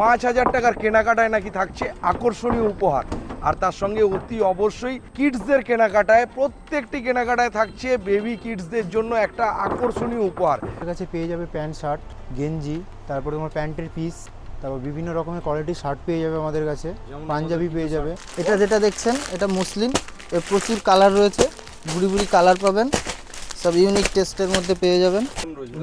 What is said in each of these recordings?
পাঁচ হাজার টাকার কেনাকাটায় নাকি থাকছে আকর্ষণীয় উপহার। আর তার সঙ্গে অতি অবশ্যই কিডসদের কেনাকাটায় প্রত্যেকটি কেনাকাটায় থাকছে বেবি কিডসদের জন্য একটা আকর্ষণীয় উপহার। আমাদের কাছে পেয়ে যাবে প্যান্ট শার্ট গেঞ্জি তারপরে তোমার প্যান্টের পিস তারপর বিভিন্ন রকমের কোয়ালিটির শার্ট পেয়ে যাবে আমাদের কাছে। পাঞ্জাবি পেয়ে যাবে। এটা যেটা দেখছেন এটা মুসলিম এর প্রচুর কালার রয়েছে। বুড়ি বুড়ি কালার পাবেন। সব ইউনিক টেস্টের মধ্যে পেয়ে যাবেন।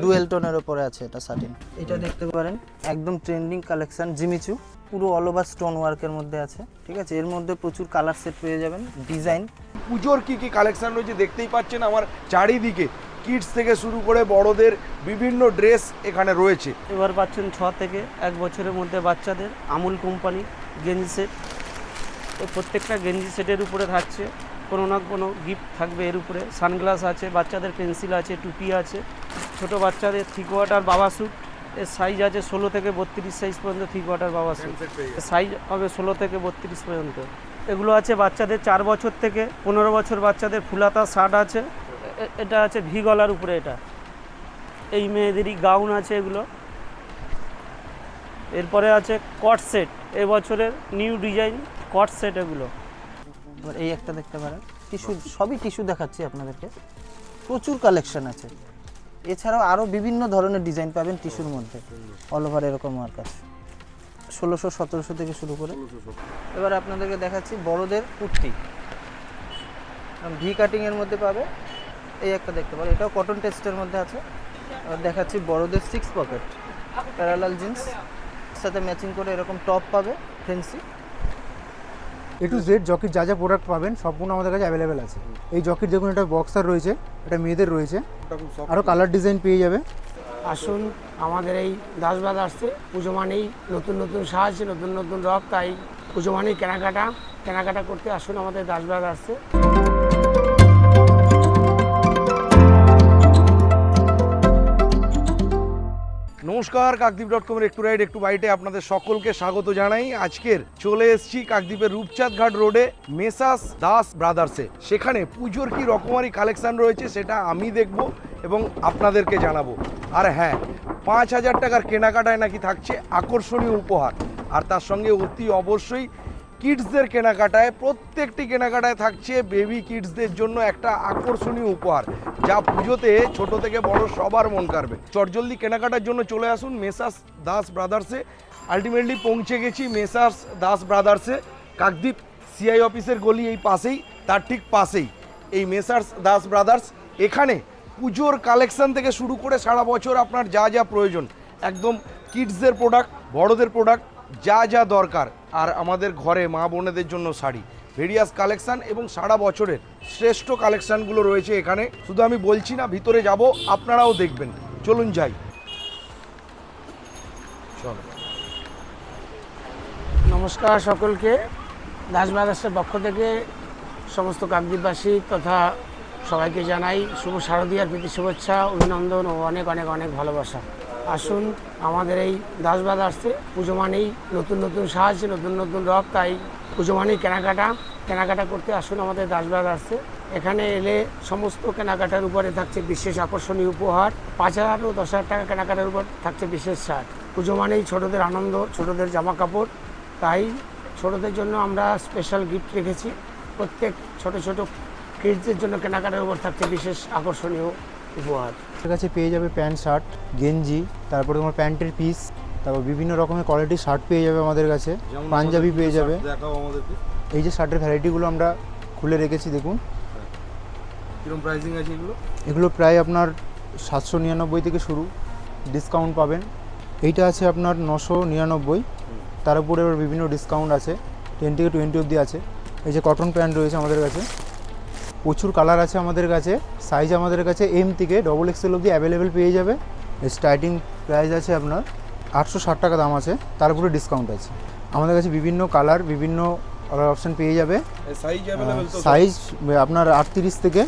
ডুয়েল টোনের ওপরে আছে এটা সাটিন এটা দেখতে পারেন একদম ট্রেন্ডিং কালেকশন জিমিচু। পুরো অল ওভার স্টোন ওয়ার্কের মধ্যে আছে ঠিক আছে? এর মধ্যে প্রচুর কালার সেট পেয়ে যাবেন ডিজাইন পুজোর কি কি কালেকশন রয়েছে দেখতেই পাচ্ছেন আমার চারিদিকে। কিডস থেকে শুরু করে বড়দের বিভিন্ন ড্রেস এখানে রয়েছে। এবার পাচ্ছেন ছ থেকে এক বছরের মধ্যে বাচ্চাদের আমুল কোম্পানি গেঞ্জি সেট তো প্রত্যেকটা গেঞ্জি সেটের উপরে থাকছে। কোনো না কোনো গিফট থাকবে এর উপরে। সানগ্লাস আছে বাচ্চাদের পেন্সিল আছে টুপি আছে। ছোট বাচ্চাদের থ্রি কোয়ার্টার বাবা স্যুট এর সাইজ আছে ষোলো থেকে বত্রিশ সাইজ পর্যন্ত থ্রি কোয়ার্টার বাবা স্যুট সাইজ হবে ষোলো থেকে বত্রিশ পর্যন্ত। এগুলো আছে বাচ্চাদের চার বছর থেকে পনেরো বছর বাচ্চাদের ফুলাতা শার্ট আছে। এটা আছে ভি গলার উপরে এটা। এই মেয়েদেরই গাউন আছে এগুলো। এরপরে আছে কট সেট এবছরের নিউ ডিজাইন কট সেট এগুলো। এবার এই একটা দেখতে পারেন। টিস্যু, সবই টিস্যু দেখাচ্ছি আপনাদেরকে। প্রচুর কালেকশন আছে। এছাড়াও আরও বিভিন্ন ধরনের ডিজাইন পাবেন টিস্যুর মধ্যে অল ওভার এরকম আছে। ষোলোশো, সতেরোশো থেকে শুরু করে। এবার আপনাদেরকে দেখাচ্ছি বড়দের কুর্তি। ভি কাটিংয়ের মধ্যে পাবে। এই একটা দেখতে পাবে এটাও কটন টেস্টের মধ্যে আছে। এবার দেখাচ্ছি বড়দের সিক্স পকেট প্যারালাল জিন্স সাথে ম্যাচিং করে এরকম টপ পাবে ফেন্সি এ টু জেড জকির যা যা প্রোডাক্ট পাবেন সবগুলো আমাদের কাছে অ্যাভেলেবেল আছে। এই জকির দেখুন একটা বক্সার রয়েছে, এটা মেয়েদের রয়েছে। আরও কালার ডিজাইন পেয়ে যাবে। আসুন, আমাদের এই দাস আসছে। পুজো মানেই নতুন নতুন সাজ, নতুন নতুন রক তাই পুজো মানেই কেনাকাটা। কেনাকাটা করতে আসুন, আমাদের দাস বাজারসে নমস্কার, কাকদ্বীপ ডট কমের একটু রাইড একটু বাইটে আপনাদের সকলকে স্বাগত জানাই। আজকের চলে এসেছি কাকদ্বীপের রূপচাঁদ ঘাট রোডে, মেসাস দাস ব্রাদার্সে। সেখানে পুজোর কি রকমারি কালেকশন রয়েছে সেটা আমি দেখব এবং আপনাদেরকে জানাব। আর হ্যাঁ পাঁচ হাজার টাকার কেনাকাটায় নাকি থাকছে আকর্ষণীয় উপহার। আর তার সঙ্গে অতি অবশ্যই কিডসদের কেনাকাটায়, প্রত্যেকটি কেনাকাটায় থাকছে বেবি কিডসদের জন্য একটা আকর্ষণীয় উপহার, যা পুজোতে ছোট থেকে বড় সবার মন কাড়বে। চটজলদি কেনাকাটার জন্য চলে আসুন মেসাস দাস ব্রাদার্সে আলটিমেটলি পৌঁছে গেছি মেসাস দাস ব্রাদার্সে কাকদ্বীপ সিআই অফিসের গলি এই পাশেই, তার ঠিক পাশেই। এই মেসার্স দাস ব্রাদার্স, এখানে পুজোর কালেকশন থেকে শুরু করে সারা বছর আপনার যা যা প্রয়োজন। একদম কিডসদের প্রোডাক্ট বড়দের প্রোডাক্ট যা যা দরকার। আর আমাদের ঘরে মা বোনেদের জন্য শাড়ি। ভেরিয়াস কালেকশন এবং সারা বছরের শ্রেষ্ঠ কালেকশনগুলো রয়েছে এখানে। শুধু আমি বলছি না, ভিতরে যাব, আপনারাও দেখবেন। চলুন যাই। চলো। নমস্কার সকলকে। দাস বাজারসের পক্ষ থেকে সমস্ত কাকদ্বীপবাসী তথা সবাইকে জানাই শুভ শারদীয়ার প্রীতি, শুভেচ্ছা, অভিনন্দন ও অনেক অনেক অনেক ভালোবাসা। আসুন, আমাদের এই দাস আসছে, পুজো মানেই নতুন নতুন সাজ, নতুন নতুন রক তাই পুজো মানেই কেনাকাটা। কেনাকাটা করতে আসুন, আমাদের দাস আসছে। এখানে এলে সমস্ত কেনাকাটার উপরে থাকছে বিশেষ আকর্ষণীয় উপহার। পাঁচ হাজার ও দশ হাজার টাকা কেনাকাটার উপর থাকছে বিশেষ ছাড় পুজো মানেই ছোটোদের আনন্দ, ছোটোদের জামা কাপড় তাই ছোটোদের জন্য আমরা স্পেশাল গিফট রেখেছি। প্রত্যেক ছোট ছোট কিডসদের জন্য কেনাকাটার উপর থাকছে বিশেষ আকর্ষণীয় উপহার। আমাদের কাছে পেয়ে যাবে প্যান্ট শার্ট গেঞ্জি তারপরে তোমার প্যান্টের পিস তারপর বিভিন্ন রকমের কোয়ালিটির শার্ট পেয়ে যাবে আমাদের কাছে। পাঞ্জাবি পেয়ে যাবে। এই যে শার্টের ভ্যারাইটিগুলো আমরা খুলে রেখেছি দেখুন। কীরকম প্রাইসিং আছে এগুলো? এগুলো প্রায় আপনার সাতশো নিরানব্বই থেকে শুরু। ডিসকাউন্ট পাবেন। এইটা আছে আপনার নশো নিরানব্বই। তার উপরে বিভিন্ন ডিসকাউন্ট আছে। টেন থেকে টোয়েন্টি অবধি আছে। এই যে কটন প্যান্ট রয়েছে আমাদের কাছে। প্রচুর কালার আছে আমাদের কাছে সাইজ আমাদের কাছে এম থেকে ডবল এক্সেল অবধি অ্যাভেলেবেল পেয়ে যাবে। স্টার্টিং প্রাইস আছে আপনার আটশো ষাট টাকা দাম আছে তার উপরে ডিসকাউন্ট আছে। আমাদের কাছে বিভিন্ন কালার বিভিন্ন কালার অপশান পেয়ে যাবে। সাইজ আপনার আটত্রিশ থেকে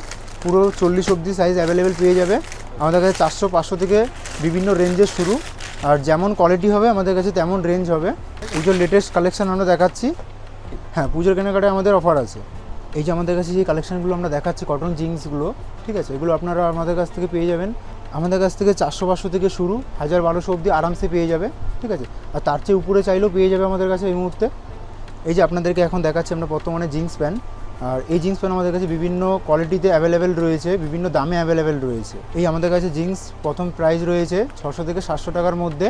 পুরো চল্লিশ অবধি সাইজ অ্যাভেলেবেল পেয়ে যাবে। আমাদের কাছে চারশো পাঁচশো থেকে বিভিন্ন রেঞ্জের শুরু। আর যেমন কোয়ালিটি হবে আমাদের কাছে তেমন রেঞ্জ হবে। পুজোর লেটেস্ট কালেকশন আমরা দেখাচ্ছি। হ্যাঁ পুজোর কেনাকাটায় আমাদের অফার আছে। এই যে আমাদের কাছে যে কালেকশানগুলো আমরা দেখাচ্ছি কটন জিন্সগুলো ঠিক আছে? এগুলো আপনারা আমাদের কাছ থেকে পেয়ে যাবেন। আমাদের কাছ থেকে চারশো পাঁচশো থেকে শুরু হাজার বারোশো অবধি আরামসে পেয়ে যাবে, ঠিক আছে? আর তার চেয়ে উপরে চাইলেও পেয়ে যাবে আমাদের কাছে এই মুহূর্তে। এই যে আপনাদেরকে এখন দেখাচ্ছি আমরা বর্তমানে জিন্স প্যান্ট আর এই জিন্স প্যান্ট আমাদের কাছে বিভিন্ন কোয়ালিটিতে অ্যাভেলেবেল রয়েছে, বিভিন্ন দামে অ্যাভেলেবেল রয়েছে। এই আমাদের কাছে জিন্স প্রথম প্রাইস রয়েছে ছশো থেকে সাতশো টাকার মধ্যে।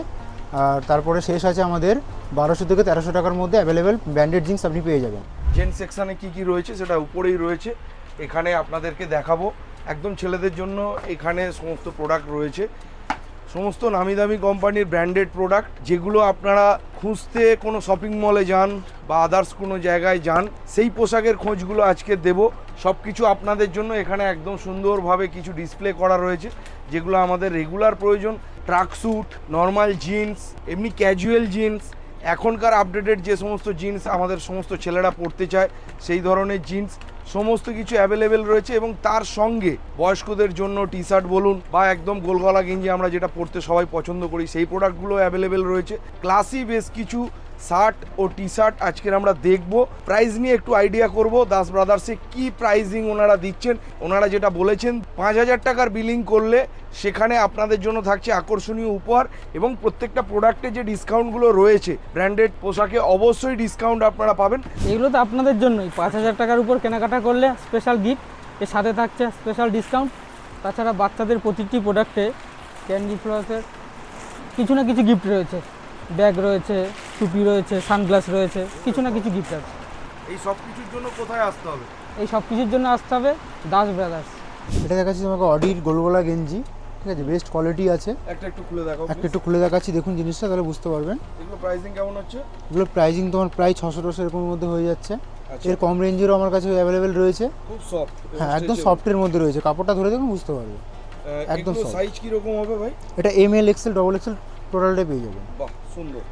আর তারপরে শেষ আছে আমাদের বারোশো থেকে তেরোশো টাকার মধ্যে অ্যাভেলেবেল ব্র্যান্ডেড জিন্স আপনি পেয়ে যাবেন। জেন্টস সেকশানে কি কি রয়েছে সেটা উপরেই রয়েছে। এখানে আপনাদেরকে দেখাবো। একদম ছেলেদের জন্য এখানে সমস্ত প্রোডাক্ট রয়েছে। সমস্ত নামি দামি কোম্পানির ব্র্যান্ডেড প্রোডাক্ট যেগুলো আপনারা খুঁজতে কোনো শপিং মলে যান বা আদার্স কোনো জায়গায় যান, সেই পোশাকের খোঁজগুলো আজকে দেব। সব কিছু আপনাদের জন্য এখানে একদম সুন্দরভাবে কিছু ডিসপ্লে করা রয়েছে। যেগুলো আমাদের রেগুলার প্রয়োজন ট্রাক স্যুট নর্মাল জিন্স এমনি ক্যাজুয়াল জিন্স এখনকার আপডেটেড যে সমস্ত জিন্স আমাদের সমস্ত ছেলেরা পরতে চায়, সেই ধরনের জিন্স সমস্ত কিছু অ্যাভেলেবেল রয়েছে এবং তার সঙ্গে বয়স্কদের জন্য টি শার্ট বলুন বা একদম গোলগলা গেঞ্জি আমরা যেটা পরতে সবাই পছন্দ করি, সেই প্রোডাক্টগুলো অ্যাভেলেবেল রয়েছে। ক্লাসি বেশ কিছু শার্ট ও টি শার্ট আজকের আমরা দেখব। প্রাইস নিয়ে একটু আইডিয়া করব। দাস ব্রাদার্সে কি প্রাইজিং ওনারা দিচ্ছেন? ওনারা যেটা বলেছেন, পাঁচ হাজার টাকার বিলিং করলে সেখানে আপনাদের জন্য থাকছে আকর্ষণীয় উপহার এবং প্রত্যেকটা প্রোডাক্টে যে ডিসকাউন্টগুলো রয়েছে ব্র্যান্ডেড পোশাকে অবশ্যই ডিসকাউন্ট আপনারা পাবেন। এগুলো তো আপনাদের জন্যই। পাঁচ হাজার টাকার উপর কেনাকাটা করলে স্পেশাল গিফট এর সাথে থাকছে স্পেশাল ডিসকাউন্ট তাছাড়া বাচ্চাদের প্রতিটি প্রোডাক্টে ক্যান্ডি ফ্লসের কিছু না কিছু গিফট রয়েছে। ব্যাগ রয়েছে টুপি রয়েছে সানগ্লাস রয়েছে কিছু না কিছু গিফট আছে। এই সব কিছুর জন্য কোথায় আসতে হবে? এই সব কিছুর জন্য আসতে হবে দাস ব্রাদার্স। এটা দেখাচ্ছি তোমাকে অডির গোলগোলা গেঞ্জি ঠিক আছে? বেস্ট কোয়ালিটি আছে। একটা একটু খুলে দেখাও একটা একটু খুলে দেখাচ্ছি দেখুন জিনিসটা তাহলে বুঝতে পারবেন। এগুলো প্রাইসিং কেমন হচ্ছে? এগুলো প্রাইজিং তোমার প্রায় ছশো টশো এরকমের মধ্যে হয়ে যাচ্ছে। আচ্ছা। এর কম রেঞ্জেরও আমার কাছে অ্যাভেলেবেল রয়েছে। খুব সফট হ্যাঁ একদম সফটের মধ্যে রয়েছে। কাপড়টা ধরে দেখুন বুঝতে পারবে। একদম সাইজ কি রকম হবে ভাই? এটা M L XL double XL টোটালটাই পেয়ে যাবেন। বাহ সুন্দর।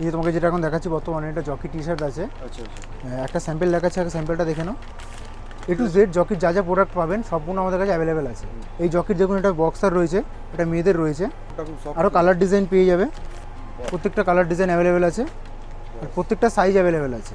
এই যে তোমাকে যেটা এখন দেখাচ্ছি বর্তমানে এটা জকি টি শার্ট আছে। আচ্ছা আচ্ছা। একটা স্যাম্পেল দেখাচ্ছে একটা স্যাম্পেলটা দেখে নাও। এ টু জেড জকির যা যা প্রোডাক্ট পাবেন সম্পূর্ণ আমাদের কাছে অ্যাভেলেবেল আছে। এই জকির দেখুন এটা বক্সার রয়েছে এটা মেয়েদের রয়েছে। আরও কালার ডিজাইন পেয়ে যাবে। প্রত্যেকটা কালার ডিজাইন অ্যাভেলেবেল আছে। আর প্রত্যেকটা সাইজ অ্যাভেলেবেল আছে।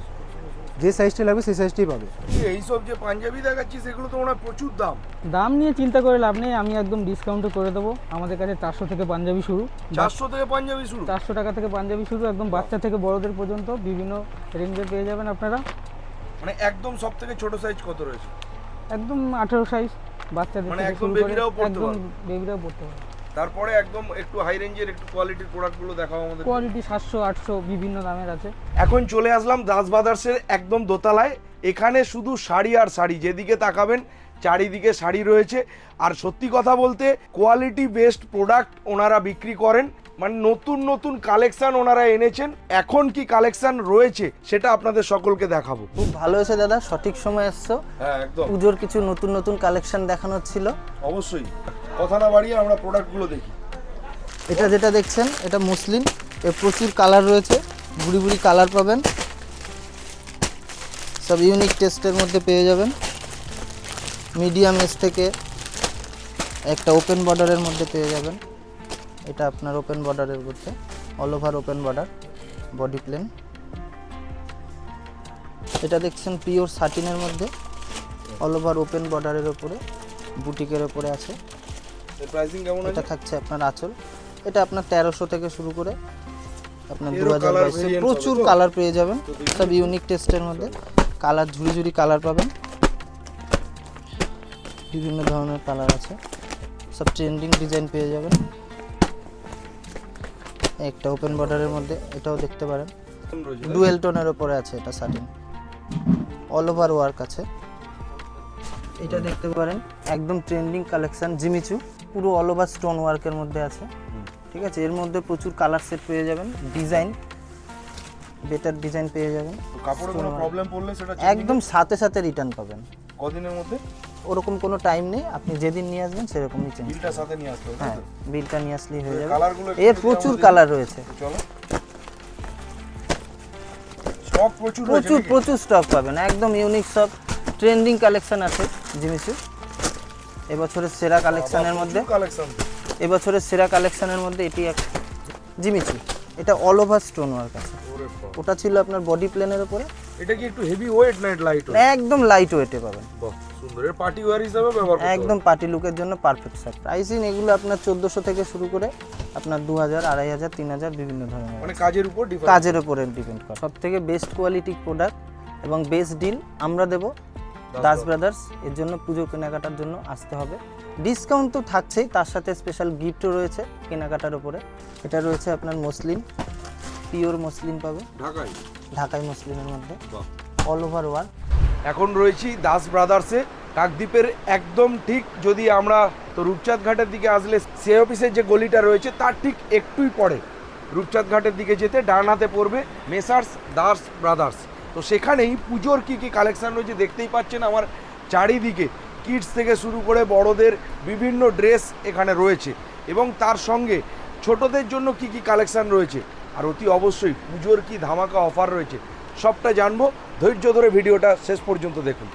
যে সাইজটা লাগবে সেই সাইজটাই পাবে। এইসব যে পাঞ্জাবি দেখাচ্ছি সেগুলো তো ওনার প্রচুর দাম। দাম নিয়ে চিন্তা করে লাভ নেই আমি একদম ডিসকাউন্টও করে দেবো। আমাদের কাছে চারশো থেকে পাঞ্জাবি শুরু। চারশো থেকে পাঞ্জাবি শুরু? চারশো টাকা থেকে পাঞ্জাবি শুরু একদম বাচ্চা থেকে বড়দের পর্যন্ত বিভিন্ন রেঞ্জে পেয়ে যাবেন আপনারা। মানে একদম সব থেকে ছোট সাইজ কত রয়েছে? একদম আঠেরো সাইজ বাচ্চাদের মানে একদম? বেবিরাও পড়তে পারে তারপরে একদম একটু হাই রেঞ্জের একটু কোয়ালিটির প্রোডাক্টগুলো দেখাও আমাদের। কোয়ালিটি সাতশো আটশো বিভিন্ন দামের আছে। এখন চলে আসলাম দাস ব্রাদার্সের একদম দোতলায়। এখানে শুধু শাড়ি আর শাড়ি যেদিকে তাকাবেন চারিদিকে শাড়ি রয়েছে। আর সত্যি কথা বলতে কোয়ালিটি বেস্ট প্রোডাক্ট ওনারা বিক্রি করেন। মানে নতুন নতুন কালেকশন ওনারা এনেছেন। এখন কি কালেকশন রয়েছে সেটা আপনাদের সকলকে দেখাবো। খুব ভালো হয়েছে দাদা সঠিক সময় এসছো। হ্যাঁ একদম। পুজোর কিছু নতুন নতুন কালেকশন দেখানোর ছিল। অবশ্যই। কথা না বাড়িয়ে আমরা প্রোডাক্টগুলো দেখি। এটা যেটা দেখছেন, এটা মুসলিম, এর প্রচুর কালার রয়েছে বুড়ি বুড়ি কালার পাবেন। সব ইউনিক টেস্টের মধ্যে পেয়ে যাবেন। মিডিয়াম এস থেকে একটা ওপেন বর্ডারের মধ্যে পেয়ে যাবেন। এটা আপনার ওপেন বর্ডারের মধ্যে all over open border body plain এটা দেখছেন পিওর সাটিনের মধ্যে অল ওভার ওপেন বর্ডারের ওপরে বুটিকের ওপরে আছে। এর প্রাইসিং কেমন এটা থাকছে আপনার আঁচল। এটা আপনার তেরোশো থেকে শুরু করে আপনার দু হাজার প্রচুর কালার পেয়ে যাবেন। সব ইউনিক টেস্টের মধ্যে। কালার ঝুড়ি ঝুড়ি কালার পাবেন। বিভিন্ন ধরনের কালার আছে। সব ট্রেন্ডিং ডিজাইন পেয়ে যাবেন। একটা ওপেন বর্ডারের মধ্যে এটাও দেখতে পারেন। ডুয়েল টোনের ওপরে আছে এটা সাটিন অল ওভার ওয়ার্ক আছে। এটা দেখতে পারেন। একদম ট্রেন্ডিং কালেকশন জিমিচু। পুরো অল ওভার স্টোন ওয়ার্কের মধ্যে আছে। ঠিক আছে? এর মধ্যে প্রচুর কালার সেট পেয়ে যাবেন। ডিজাইন বেটার ডিজাইন পেয়ে যাবেন। কাপড়ে কোনো প্রবলেম পড়লে সেটা একদম সাথে সাথে রিটার্ন পাবেন। কদিনের মধ্যে? ওরকম কোনো টাইম নেই। আপনি যেদিন নিয়ে আসবেন সেরকমই চেঞ্জ বিলটা সাথে নিয়ে আসতে হবে হ্যাঁ? বিলটা নিয়ে আসলেই হয়ে যাবে। কালারগুলো এর প্রচুর কালার রয়েছে। চলো। স্টক প্রচুর প্রচুর প্রচুর স্টক পাবেন। একদম ইউনিক সব ট্রেন্ডিং কালেকশন আছে জিনিসের এবছরের সেরা কালেকশনের মধ্যে? কালেকশন। এবছরের সেরা কালেকশনের মধ্যে এটি এক জিমিচু। এটা অল ওভার স্টোন ওয়ার্ক আছে। ওটা ছিল আপনার বডি প্লেনের উপরে। এটা কি একটু হেভি ওয়েট নাইট লাইট একদম লাইট ওয়েটে পাবেন। সুন্দর। এর পার্টি ওয়্যার হিসাবে ব্যবহার করতে একদম পার্টি লুকের জন্য পারফেক্ট স্যার প্রাইসিং এগুলো আপনার চোদ্দোশো থেকে শুরু করে আপনার দু হাজার আড়াই হাজার তিন হাজার বিভিন্ন ধরনের মানে কাজের উপর কাজের উপরে ডিপেন্ড করে। সব থেকে বেস্ট কোয়ালিটি প্রোডাক্ট এবং বেস্ট ডিল আমরা দেব দাস ব্রাদার্স এর জন্য পুজো কেনাকাটার জন্য আসতে হবে। ডিসকাউন্ট তো থাকছেই তার সাথে স্পেশাল গিফটও রয়েছে কেনাকাটার উপরে এটা রয়েছে আপনার মসলিন পিওর মসলিন পাবে। ঢাকায় ঢাকাই মসলিনের মধ্যে। অল ওভার ওয়ার্ল্ড এখন রয়েছি দাস ব্রাদার্সে কাকদ্বীপের একদম ঠিক যদি আমরা তো রূপচাঁদ ঘাটের দিকে আসলে সে অফিসের যে গলিটা রয়েছে তার ঠিক একটুই পরে। রূপচাঁদ ঘাটের দিকে যেতে ডান হাতে পড়বে মেসার্স দাস ব্রাদার্স তো সেখানেই পুজোর কী কী কালেকশান রয়েছে দেখতেই পাচ্ছেন আমার চারিদিকে। কিডস থেকে শুরু করে বড়দের বিভিন্ন ড্রেস এখানে রয়েছে। এবং তার সঙ্গে ছোটদের জন্য কি কি কালেকশান রয়েছে? আর অতি অবশ্যই পুজোর কি ধামাকা অফার রয়েছে, সবটা জানব। ধৈর্য ধরে ভিডিওটা শেষ পর্যন্ত দেখুন।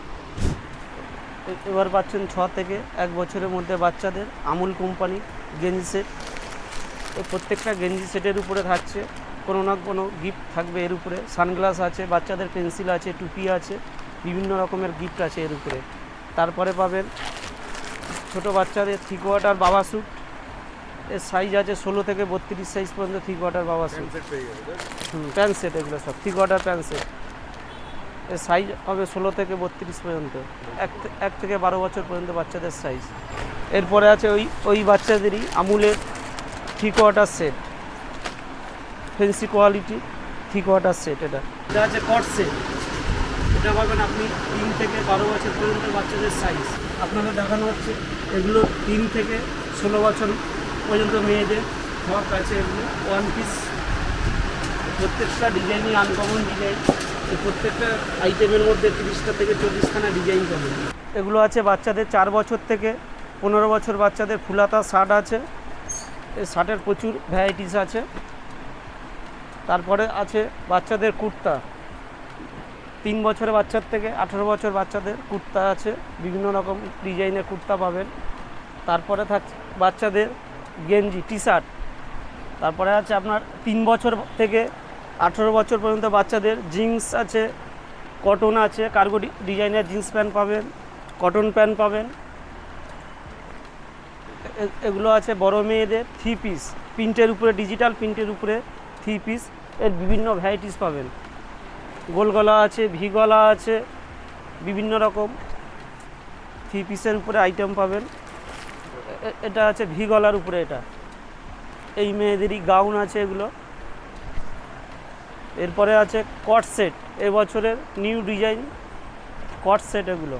এবার পাচ্ছেন ছ থেকে এক বছরের মধ্যে বাচ্চাদের আমুল কোম্পানি গেঞ্জি সেট প্রত্যেকটা গেঞ্জি সেটের উপরে থাকছে। কোনো না কোনো গিফট থাকবে এর উপরে। সানগ্লাস আছে বাচ্চাদের পেন্সিল আছে টুপি আছে বিভিন্ন রকমের গিফট আছে এর উপরে। তারপরে পাবেন ছোট বাচ্চাদের থ্রি কোয়ার্টার বাবা স্যুট এর সাইজ আছে ষোলো থেকে বত্রিশ সাইজ পর্যন্ত থ্রি কোয়ার্টার বাবা স্যুট হুম প্যান্ট সেট এগুলো সব থ্রি কোয়ার্টার প্যান্ট সেট এর সাইজ হবে ষোলো থেকে বত্রিশ পর্যন্ত। এক এক থেকে বারো বছর পর্যন্ত বাচ্চাদের সাইজ এরপরে আছে ওই ওই বাচ্চাদেরই আমুলের three quarter set fancy quality three quarter set এটা। এটা আছে কট সেট এটা পাবেন আপনি তিন থেকে বারো বছর পর্যন্ত বাচ্চাদের সাইজ আপনাকে দেখানো হচ্ছে এগুলো তিন থেকে ষোলো বছর পর্যন্ত মেয়েদের ফ্রক আছে এগুলো। ওয়ান পিস প্রত্যেকটা ডিজাইনই আনকমন ডিজাইন প্রত্যেকটা আইটেমের মধ্যে তিরিশটা থেকে চল্লিশখানা ডিজাইন পাবেন। এগুলো আছে বাচ্চাদের চার বছর থেকে পনেরো বছর বাচ্চাদের ফুলাতা শার্ট আছে। এই শার্টের প্রচুর ভ্যারাইটিস আছে। তারপরে আছে বাচ্চাদের কুর্তা। তিন বছরের বাচ্চার থেকে আঠেরো বছর বাচ্চাদের কুর্তা আছে, বিভিন্ন রকম ডিজাইনের কুর্তা পাবেন। তারপরে থাকছে বাচ্চাদের গেঞ্জি টি শার্ট তারপরে আছে আপনার তিন বছর থেকে আঠেরো বছর পর্যন্ত বাচ্চাদের জিন্স আছে, কটন আছে, কার্গো ডিজাইনের জিন্স প্যান্ট পাবেন, কটন প্যান্ট পাবেন। এগুলো আছে বড় মেয়েদের থ্রি পিস। প্রিন্টের উপরে, ডিজিটাল প্রিন্টের উপরে থ্রি পিস এর বিভিন্ন ভ্যারাইটিস পাবেন। গোল গলা আছে ভি গলা আছে বিভিন্ন রকম থ্রি পিসের উপরে আইটেম পাবেন। এটা আছে ভি গলার উপরে এটা। এই মেয়েদেরই গাউন আছে এগুলো। এরপরে আছে কট সেট এবছরের নিউ ডিজাইন কট সেট এগুলো।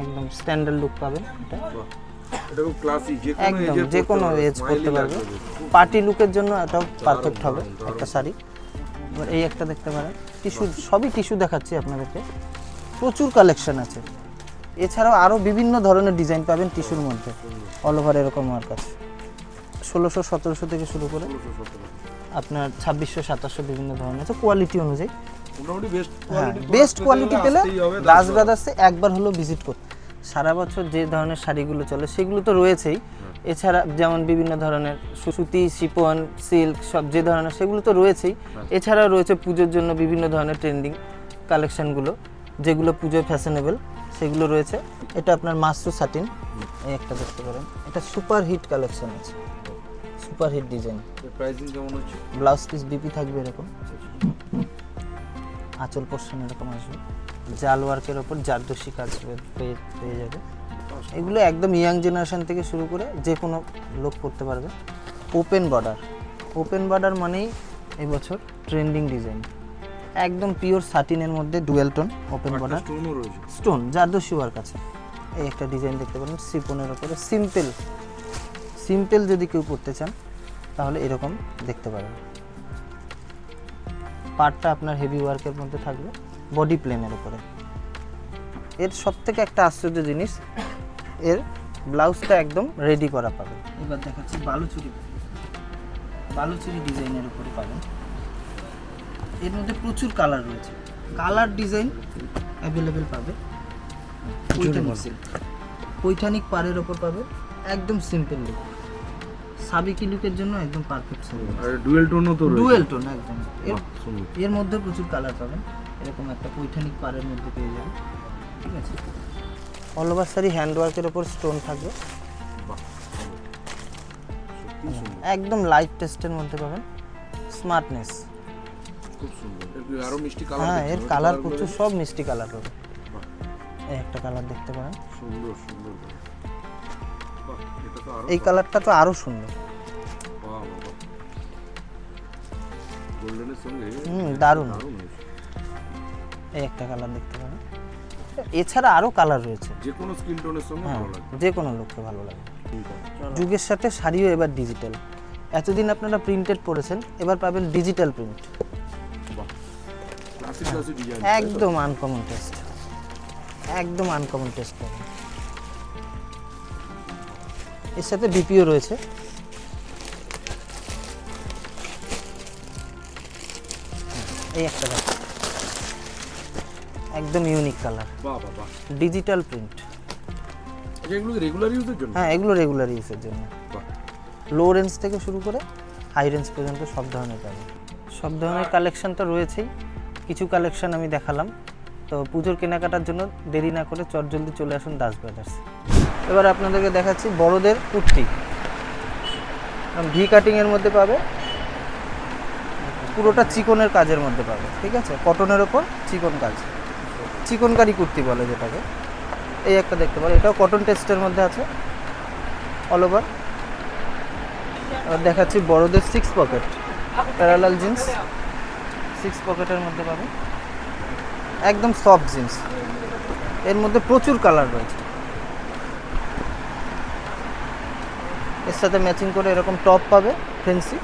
একদম স্ট্যান্ডার্ড লুক পাবেন এটা। এটা খুব ক্লাসি যে একদম যে কোনো এজ করতে পারবে। পার্টি লুকের জন্য এটাও পারফেক্ট হবে একটা শাড়ি। এবার এই একটা দেখতে পারেন। টিস্যু সবই টিস্যু দেখাচ্ছি আপনাদেরকে। প্রচুর কালেকশন আছে। এছাড়াও আরও বিভিন্ন ধরনের ডিজাইন পাবেন টিস্যুর মধ্যে অল ওভার এরকম ওয়ার্ক আছে। ষোলোশো সতেরোশো থেকে শুরু করে আপনার ছাব্বিশশো সাতাশশো বিভিন্ন ধরনের আছে। কোয়ালিটি অনুযায়ী। বেস্ট হ্যাঁ বেস্ট কোয়ালিটি পেলে দাস ব্রাদার্সে একবার হলো ভিজিট করতে সারা বছর যে ধরনের শাড়িগুলো চলে সেগুলো তো রয়েছেই। এছাড়া যেমন বিভিন্ন ধরনের সুতি শিপন সিল্ক সব যে ধরনের সেগুলো তো রয়েছেই। এছাড়াও রয়েছে পুজোর জন্য বিভিন্ন ধরনের ট্রেন্ডিং কালেকশনগুলো যেগুলো পুজোয় ফ্যাশনেবল সেগুলো রয়েছে। এটা আপনার মাসরু সাটিন এই একটা দেখতে পারেন। এটা সুপার হিট কালেকশন আছে। সুপার হিট ডিজাইন প্রাইসিং কেমন হচ্ছে? ব্লাউজ পিস বিপি থাকবে এরকম। আঁচল পোর্শন এরকম আসবে। জাল ওয়ার্কের ওপর জারদোষী কাজ পেয়ে- পেয়ে যাবে। এগুলো একদম ইয়াং জেনারেশন থেকে শুরু করে যে কোনো লোক করতে পারবে। ওপেন বর্ডার ওপেন বর্ডার মানেই এবছর ট্রেন্ডিং ডিজাইন একদম পিওর সাটিনের মধ্যে dual tone open border stone zardozi work আছে। এই একটা ডিজাইন দেখতে পারেন সিপনের ওপরে। সিম্পল সিম্পল যদি কেউ করতে চান তাহলে এরকম দেখতে পারেন। পার্টটা আপনার হেভি ওয়ার্কের মধ্যে থাকবে। বডি প্লেনের উপরে। এর সব থেকে একটা আশ্চর্য জিনিস এর ব্লাউজটা একদম রেডি করা পাবেন। এবার দেখাচ্ছি বালুচুরি। বালুচুরি ডিজাইনের উপরে পাবেন। এর মধ্যে প্রচুর কালার রয়েছে। কালার ডিজাইন অ্যাভেলেবেল পাবে। পৈঠানিক পাড়ের ওপর পাবে। একদম সিম্পল লুক সাবিকি লুকের জন্য একদম পারফেক্ট আর ডুয়েল টোনও তো রয়েছে। ডুয়েল টোন একদম। এর মধ্যে প্রচুর কালার পাবেন। এরকম একটা পৈঠানিক পাড়ের মধ্যে পেয়ে যাবেন ঠিক আছে? অল ওভার শাড়ি হ্যান্ডওয়ার্কের ওপর স্টোন থাকবে একদম লাইট টেস্টের মধ্যে পাবেন। স্মার্টনেস খুব সুন্দর। আরও মিষ্টি কালার হ্যাঁ এর কালার প্রচুর সব মিষ্টি কালার পাবে একটা কালার দেখতে পারেন। সুন্দর সুন্দর। এই কালারটা তো আরও সুন্দর। দারুণ। এই একটা কালার দেখতে পারেন এছাড়া আরও কালার রয়েছে। যে কোনো স্কিন টোনের সঙ্গে হ্যাঁ ভালো লাগবে যে কোনো লোককে ভালো লাগে। যুগের সাথে শাড়িও এবার ডিজিটাল এতদিন আপনারা প্রিন্টেড পরেছেন এবার পাবেন ডিজিটাল প্রিন্ট একদম আনকমন টেস্ট একদম আনকমন টেস্ট পাবেন। এর সাথে বিপিও রয়েছে। এই একটা একদম ইউনিক কালার বাহ বাহ ডিজিটাল প্রিন্ট এগুলো রেগুলার ইউজের জন্য? হ্যাঁ এগুলো রেগুলার ইউজের জন্য। লো রেঞ্জ থেকে শুরু করে হাই রেঞ্জ পর্যন্ত সব ধরনের পাবেন সব ধরনের কালেকশন তো রয়েছেই। কিছু কালেকশন আমি দেখালাম। তো পুজোর কেনাকাটার জন্য দেরি না করে চটজলদি চলে আসুন দাস ব্রাদার্স এবার আপনাদেরকে দেখাচ্ছি বড়দের কুর্তি। ভি কাটিংয়ের মধ্যে পাবে। পুরোটা চিকনের কাজের মধ্যে পাবে ঠিক আছে? কটনের ওপর চিকন কাজ। চিকনকারি কুর্তি বলে যেটাকে। এই একটা দেখতে পারো এটাও কটন টেস্টের মধ্যে আছে। অল ওভার আর দেখাচ্ছি বড়দের six pocket parallel jeans six পকেটের মধ্যে পাবে একদম সফট জিন্স এর মধ্যে প্রচুর কালার রয়েছে। এর সাথে ম্যাচিং করে এরকম টপ পাবে ফেন্সি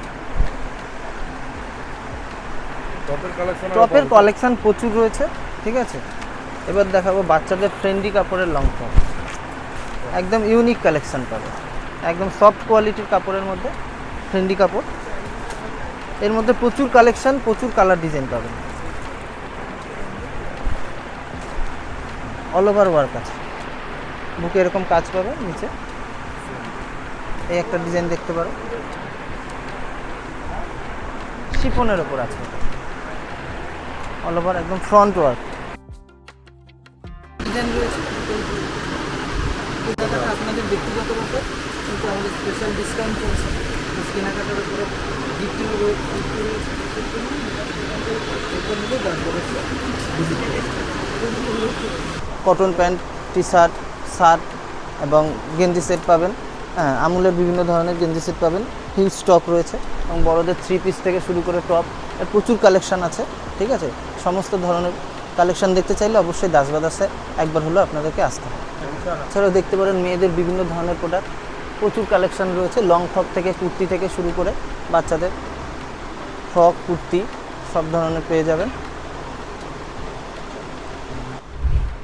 টপের কালেকশন টপের কালেকশন প্রচুর রয়েছে ঠিক আছে? এবার দেখাবো বাচ্চাদের ফ্রেন্ডলি কাপড়ের লং টপ একদম ইউনিক কালেকশন পাবে। একদম সফট কোয়ালিটির কাপড়ের মধ্যে ফ্রেন্ডলি কাপড়। এর মধ্যে প্রচুর কালেকশন প্রচুর কালার ডিজাইন পাবেন অল ওভার ওয়ার্ক আছে। বুকে এরকম কাজ পাবে নিচে। এই একটা ডিজাইন দেখতে পারো। শিফনের ওপর আছে। অল ওভার একদম ফ্রন্ট ওয়ার্ক ডিজাইন রয়েছে এই টাকাটা আপনাদের ব্যক্তিগত ব্যাপার কিন্তু আমাদের স্পেশাল ডিসকাউন্ট চলছে কেনাকাটার উপরে gifting. Cotton pant T shirt shirt এবং গেঞ্জি সেট পাবেন। হ্যাঁ আমুলের বিভিন্ন ধরনের গেঞ্জি সেট পাবেন। হিউজ স্টক রয়েছে এবং বড়দের থ্রি পিস থেকে শুরু করে টপ প্রচুর কালেকশান আছে ঠিক আছে? সমস্ত ধরনের কালেকশন দেখতে চাইলে অবশ্যই দাস বাদাসে একবার হলেও আপনাদেরকে আসতে হবে। এছাড়াও দেখতে পারেন মেয়েদের বিভিন্ন ধরনের প্রোডাক্ট প্রচুর কালেকশন রয়েছে লং ফ্রক থেকে কুর্তি থেকে শুরু করে বাচ্চাদের ফ্রক কুর্তি সব ধরনের পেয়ে যাবেন।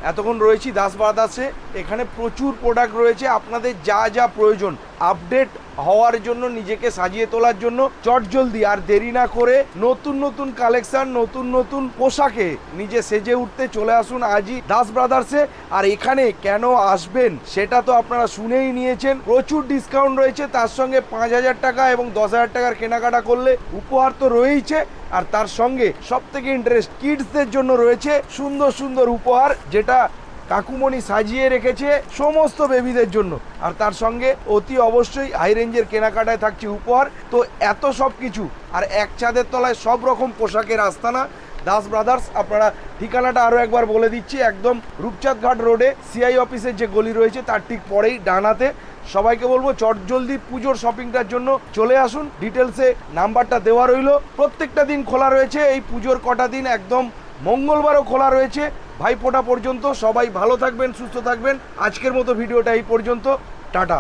এতক্ষণ রয়েছি দাস বাদাসে এখানে প্রচুর প্রোডাক্ট রয়েছে। আপনাদের যা যা প্রয়োজন আপডেট হওয়ার জন্য, নিজেকে সাজিয়ে তোলার জন্য চটজলদি আর দেরি না করে নতুন নতুন কালেকশন নতুন নতুন পোশাকে নিজে সেজে উঠতে চলে আসুন আজই দাস ব্রাদার্সে আর এখানে কেন আসবেন, সেটা তো আপনারা শুনেই নিয়েছেন। প্রচুর ডিসকাউন্ট রয়েছে। তার সঙ্গে পাঁচ হাজার টাকা এবং দশ হাজার টাকার কেনাকাটা করলে উপহার তো রয়েইছে। আর তার সঙ্গে সব থেকে ইন্টারেস্ট কিডসদের জন্য রয়েছে সুন্দর সুন্দর উপহার, যেটা কাকুমণি সাজিয়ে রেখেছে সমস্ত বেবিদের জন্য। আর তার সঙ্গে অতি অবশ্যই হাই রেঞ্জের কেনাকাটায় থাকছে উপহার। তো এত সব কিছু, আর এক চাঁদের তলায় সব রকম পোশাকের আস্তানা। দাস ব্রাদার্স, আপনারা ঠিকানাটা আরও একবার বলে দিচ্ছি, একদম রূপচাঁদ ঘাট রোডে সিআই অফিসের যে গলি রয়েছে, তার ঠিক পরেই ডানাতে। সবাইকে বলব চটজলদি পুজোর শপিংটার জন্য চলে আসুন। ডিটেলসে নাম্বারটা দেওয়া রইল। প্রত্যেকটা দিন খোলা রয়েছে। এই পুজোর কটা দিন একদম মঙ্গলবারও খোলা রয়েছে। ভাইফোঁটা পর্যন্ত সবাই ভালো থাকবেন, সুস্থ থাকবেন। আজকের মতো ভিডিওটা এই পর্যন্ত। টাটা।